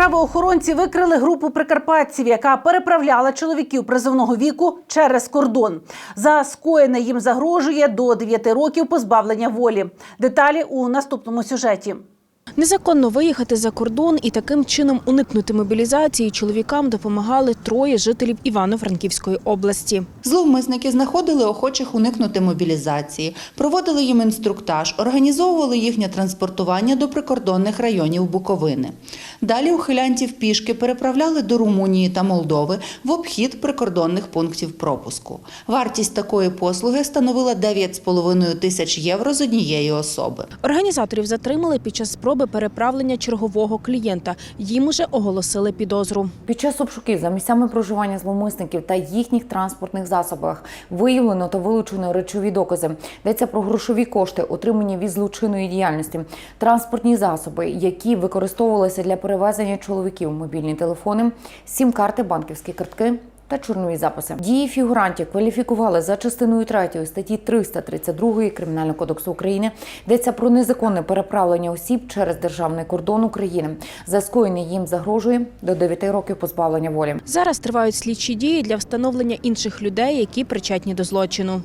Правоохоронці викрили групу прикарпатців, яка переправляла чоловіків призовного віку через кордон. За скоєне їм загрожує до 9 років позбавлення волі. Деталі у наступному сюжеті. Незаконно виїхати за кордон і таким чином уникнути мобілізації чоловікам допомагали троє жителів Івано-Франківської області. Зловмисники знаходили охочих уникнути мобілізації, проводили їм інструктаж, організовували їхнє транспортування до прикордонних районів Буковини. Далі ухилянтів пішки переправляли до Румунії та Молдови в обхід прикордонних пунктів пропуску. Вартість такої послуги становила 9,5 тисяч євро з однієї особи. Організаторів затримали під час спроби переправлення чергового клієнта. Їм уже оголосили підозру. Під час обшуків за місцями проживання зловмисників та їхніх транспортних засобах виявлено та вилучено речові докази. Йдеться про грошові кошти, отримані від злочинної діяльності, транспортні засоби, які використовувалися для перевезення чоловіків, мобільні телефони, сім-карти, банківські картки. Та чорнові записи дії фігурантів кваліфікували за частиною 3 статті 332 Кримінального кодексу України. Йдеться про незаконне переправлення осіб через державний кордон України. За скоєне їм загрожує до 9 років позбавлення волі. Зараз тривають слідчі дії для встановлення інших людей, які причетні до злочину.